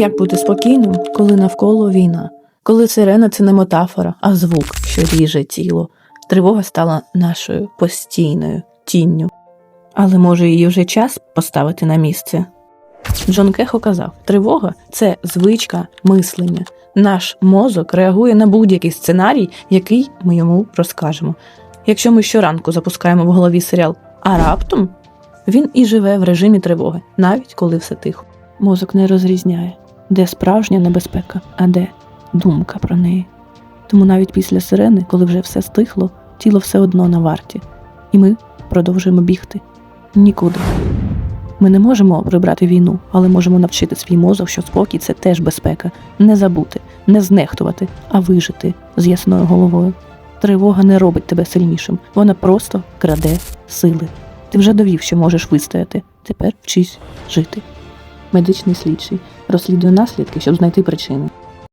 Як бути спокійним, коли навколо війна, коли сирена це не метафора, а звук, що ріже тіло. Тривога стала нашою постійною тінню. Але може її вже час поставити на місце? Джон Кехо казав: тривога це звичка мислення. Наш мозок реагує на будь-який сценарій, який ми йому розкажемо. Якщо ми щоранку запускаємо в голові серіал, а раптом він і живе в режимі тривоги, навіть коли все тихо. Мозок не розрізняє, де справжня небезпека, а де думка про неї. Тому навіть після сирени, коли вже все стихло, тіло все одно на варті, і ми продовжуємо бігти нікуди. Ми не можемо прибрати війну, але можемо навчити свій мозок, що спокій це теж безпека, не забути, не знехтувати, а вижити з ясною головою. Тривога не робить тебе сильнішим, вона просто краде сили. Ти вже довів, що можеш вистояти. Тепер вчись жити. Медичний слідчий розслідує наслідки, щоб знайти причини.